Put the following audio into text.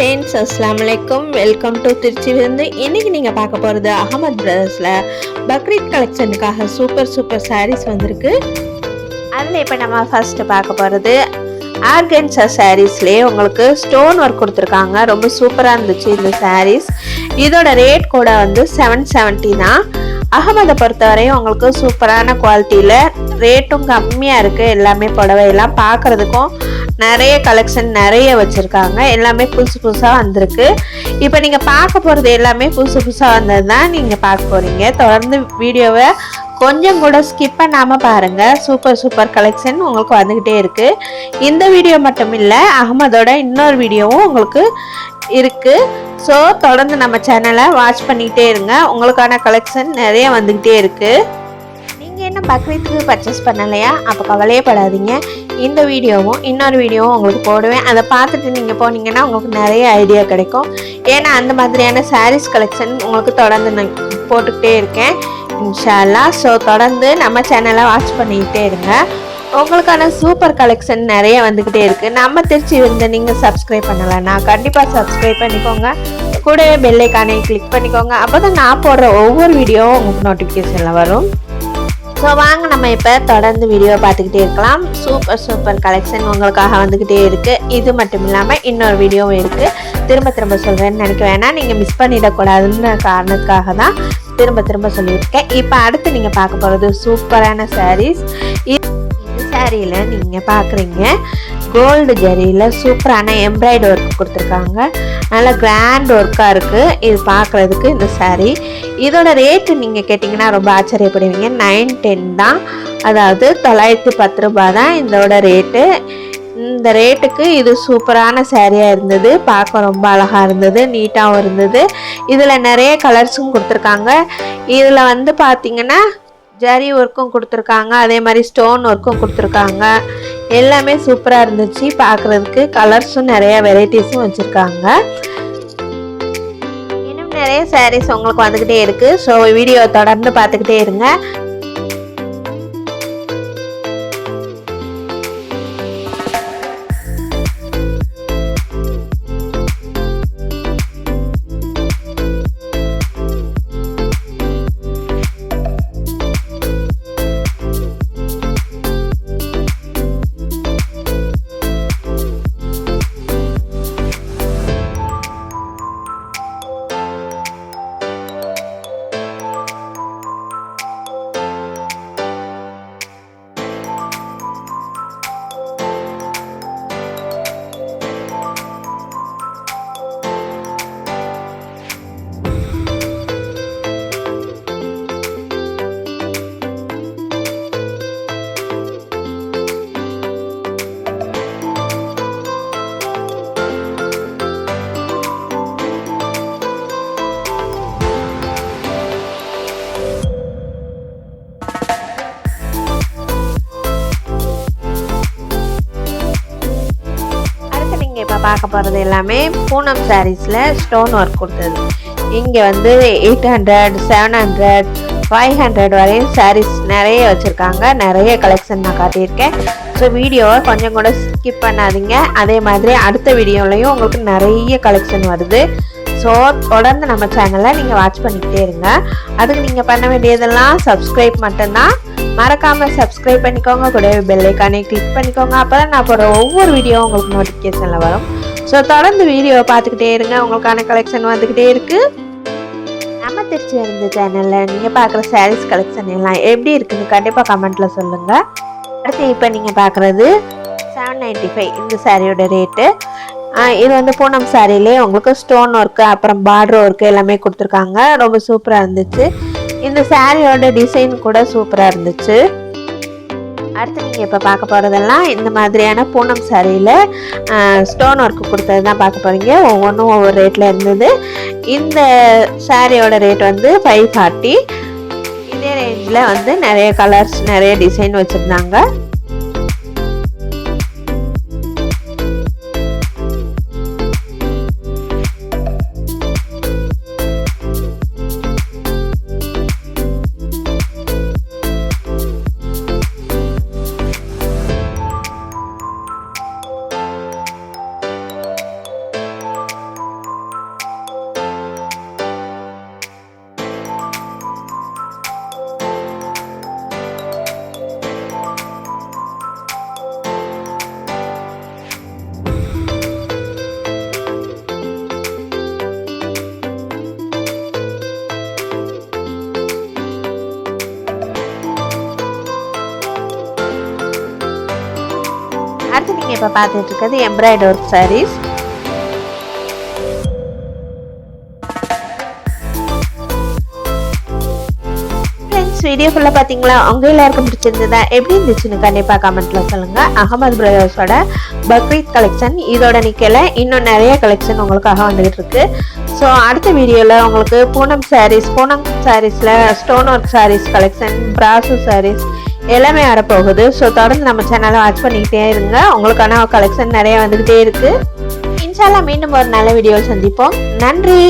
Friends அஸ்லாம் வலைக்கும் welcome to Trichy விருந்து இன்னைக்கு நீங்கள் பார்க்க போகிறது அகமத் பிரதர்ஸில் பக்ரீத் கலெக்ஷனுக்காக சூப்பர் சூப்பர் சாரீஸ் வந்திருக்கு. அதில் இப்போ நம்ம ஃபர்ஸ்ட் பார்க்க போகிறது ஆர்கன்சா சாரீஸ்லேயே உங்களுக்கு ஸ்டோன் ஒர்க் கொடுத்துருக்காங்க. ரொம்ப சூப்பராக இருந்துச்சு இந்த சாரீஸ் இதோட ரேட் கூட வந்து செவன் செவன்ட்டி தான். அகமதை பொறுத்தவரையும் உங்களுக்கு சூப்பரான குவாலிட்டியில் ரேட்டும் கம்மியாக இருக்குது எல்லாமே புடவையெல்லாம் பார்க்குறதுக்கும் நிறைய கலெக்ஷன் நிறைய வச்சுருக்காங்க. எல்லாமே புதுசு புதுசாக வந்திருக்கு. இப்போ நீங்கள் பார்க்க போகிறது எல்லாமே புதுசு புதுசாக வந்தது தான் நீங்கள் பார்க்க போகிறீங்க தொடர்ந்து வீடியோவை கொஞ்சம் கூட ஸ்கிப் பண்ணாமல் பாருங்கள் சூப்பர் சூப்பர் கலெக்ஷன் உங்களுக்கு வந்துக்கிட்டே இருக்குது இந்த வீடியோ மட்டும் இல்லை அகமதோட இன்னொரு வீடியோவும் உங்களுக்கு இருக்குது ஸோ தொடர்ந்து நம்ம சேனலை வாட்ச் பண்ணிக்கிட்டே இருங்க. உங்களுக்கான கலெக்ஷன் நிறைய வந்துக்கிட்டே இருக்குது நீங்கள் என்ன பக்ரீத்துக்கு பர்ச்சேஸ் பண்ணலையா? அப்போ கவலையே படாதீங்க. இந்த வீடியோவும் இன்னொரு வீடியோவும் உங்களுக்கு போடுவேன். அதை பார்த்துட்டு நீங்கள் போனீங்கன்னா உங்களுக்கு நிறைய ஐடியா கிடைக்கும். ஏன்னா அந்த மாதிரியான சாரீஸ் கலெக்ஷன் உங்களுக்கு தொடர்ந்து நான் போட்டுக்கிட்டே இருக்கேன். இன்ஷால்லா ஸோ தொடர்ந்து நம்ம சேனலை வாட்ச் பண்ணிக்கிட்டே இருங்க. உங்களுக்கான சூப்பர் கலெக்ஷன் நிறைய வந்துக்கிட்டே இருக்குது நம்ம திருச்சி வந்து நீங்கள் சப்ஸ்கிரைப் நான் கண்டிப்பாக சப்ஸ்கிரைப் பண்ணிக்கோங்க. கூடவே பெல்லைக்கானே கிளிக் பண்ணிக்கோங்க. அப்போ தான் நான் போடுற ஒவ்வொரு வீடியோவும் உங்களுக்கு நோட்டிஃபிகேஷனில் வரும். ஸோ வாங்க நம்ம இப்போ தொடர்ந்து வீடியோ பார்த்துக்கிட்டே இருக்கலாம். சூப்பர் சூப்பர் கலெக்ஷன் உங்களுக்காக வந்துக்கிட்டே இருக்குது இது மட்டும் இல்லாமல் இன்னொரு வீடியோவும் இருக்குது திரும்ப திரும்ப சொல்கிறேன்னு நினைக்க வேணாம். நீங்கள் மிஸ் பண்ணிடக்கூடாதுன்னு காரணத்துக்காக தான் திரும்ப திரும்ப சொல்லியிருக்கேன். இப்போ அடுத்து நீங்கள் பார்க்க போகிறது சூப்பரான சாரீஸ் இந்த சாரியில் நீங்கள் பார்க்குறீங்க. கோல்டு ஜரியில் சூப்பரான எம்ப்ராய்டு ஒர்க் கொடுத்துருக்காங்க. நல்ல கிராண்ட் ஒர்க்காக இருக்குது இது பார்க்குறதுக்கு இந்த சாரீ இதோட ரேட்டு நீங்கள் கேட்டிங்கன்னா ரொம்ப ஆச்சரியப்படுவீங்க. நைன் டென் தான். அதாவது தொள்ளாயிரத்தி பத்து ரூபாய் தான் இதோட ரேட்டு இந்த ரேட்டுக்கு இது சூப்பரான சேரீயாக இருந்தது. பார்க்க ரொம்ப அழகாக இருந்தது. நீட்டாகவும் இருந்தது. இதில் நிறைய கலர்ஸும் கொடுத்துருக்காங்க. இதில் வந்து பார்த்திங்கன்னா ஜரி ஒர்க்கும் கொடுத்துருக்காங்க. அதே மாதிரி ஸ்டோன் ஒர்க்கும் கொடுத்துருக்காங்க. எல்லாமே சூப்பராக இருந்துச்சு. பார்க்குறதுக்கு கலர்ஸும் நிறைய வெரைட்டிஸும் வச்சுருக்காங்க. இன்னும் நிறைய சாரீஸ் உங்களுக்கு வந்துக்கிட்டே இருக்குது ஸோ வீடியோ தொடர்ந்து பார்த்துக்கிட்டே இருங்க. நீங்கள் இப்போ பார்க்க போகிறது எல்லாமே பூனம் சாரீஸில் ஸ்டோன் ஒர்க் கொடுத்தது. இங்கே வந்து eight hundred seven hundred five hundred வரையும் சாரீஸ் நிறைய வச்சுருக்காங்க. நிறைய கலெக்ஷன் நான் காட்டியிருக்கேன். ஸோ வீடியோவை கொஞ்சம் கூட ஸ்கிப் பண்ணாதீங்க. அதே மாதிரி அடுத்த வீடியோலையும் உங்களுக்கு நிறைய கலெக்ஷன் வருது. ஸோ தொடர்ந்து நம்ம சேனலை நீங்கள் வாட்ச் பண்ணிக்கிட்டே இருங்க. அதுக்கு நீங்கள் பண்ண வேண்டியதெல்லாம் சப்ஸ்கிரைப் மட்டும்தான். மறக்காமல் சப்ஸ்கிரைப் பண்ணிக்கோங்க. கூட பெல் ஐக்கானே கிளிக் பண்ணிக்கோங்க. அப்போ தான் நான் போடுற ஒவ்வொரு வீடியோ உங்களுக்கு நோட்டிஃபிகேஷனில் வரும். ஸோ தொடர்ந்து வீடியோவை பார்த்துக்கிட்டே இருங்க. உங்களுக்கான கலெக்ஷன் வந்துக்கிட்டே இருக்குது நம்ம திருச்சி இருந்த சேனலில் நீங்கள் பார்க்குற சாரீஸ் கலெக்ஷன் எல்லாம் எப்படி இருக்குன்னு கண்டிப்பாக கமெண்ட்டில் சொல்லுங்கள் அடுத்து இப்போ நீங்கள் பார்க்குறது செவன் நைன்ட்டி ஃபைவ் இந்த சாரியோட ரேட்டு இது வந்து பூனம் சாரிலே உங்களுக்கு ஸ்டோன் ஒர்க்கு அப்புறம் பார்டர் ஒர்க்கு எல்லாமே கொடுத்துருக்காங்க. ரொம்ப சூப்பராக இருந்துச்சு. இந்த சாரியோட டிசைன் கூட சூப்பராக இருந்துச்சு. அடுத்து நீங்கள் இப்போ பார்க்க போகிறதெல்லாம் இந்த மாதிரியான பூனம் சாரியில் ஸ்டோன் ஒர்க்கு கொடுத்தது தான் பார்க்க போகிறீங்க ஒவ்வொன்றும் ஒவ்வொரு ரேட்டில் இருந்தது. இந்த சாரியோட ரேட் வந்து ஃபைவ் ஃபார்ட்டி இதே ரேஞ்சில் வந்து நிறைய கலர்ஸ் நிறைய டிசைன் வச்சுருந்தாங்க. நீங்கள் இப்போ பார்த்துட்டு இருக்கிறது embroidery work sarees friends video ஃபுல்லாக பார்த்தீங்களா உங்க எல்லாருக்கும் பிடிச்சிருந்ததா? எப்படி இருந்துச்சுன்னு கண்டிப்பாக கமெண்ட்டில் சொல்லுங்கள் அகமது பிரதர்ஸோட பக்ரீத் கலெக்ஷன் இதோட நிற்கல இன்னும் நிறைய கலெக்ஷன் உங்களுக்காக வந்துகிட்டு இருக்கு. ஸோ அடுத்த வீடியோவில் உங்களுக்கு பூனம் சாரீஸ் பூனம் சாரீஸில் ஸ்டோன் ஒர்க் சாரீஸ் கலெக்ஷன் பிராசோ சாரீஸ் எல்லாமே வரப்போகுது. ஸோ தொடர்ந்து நம்ம சேனலை வாட்ச் பண்ணிக்கிட்டே இருங்க. உங்களுக்கான கலெக்ஷன் நிறைய வந்துக்கிட்டே இருக்கு. இன்ஷால்லாம் மீண்டும் ஒரு நல்ல வீடியோ சந்திப்போம். நன்றி!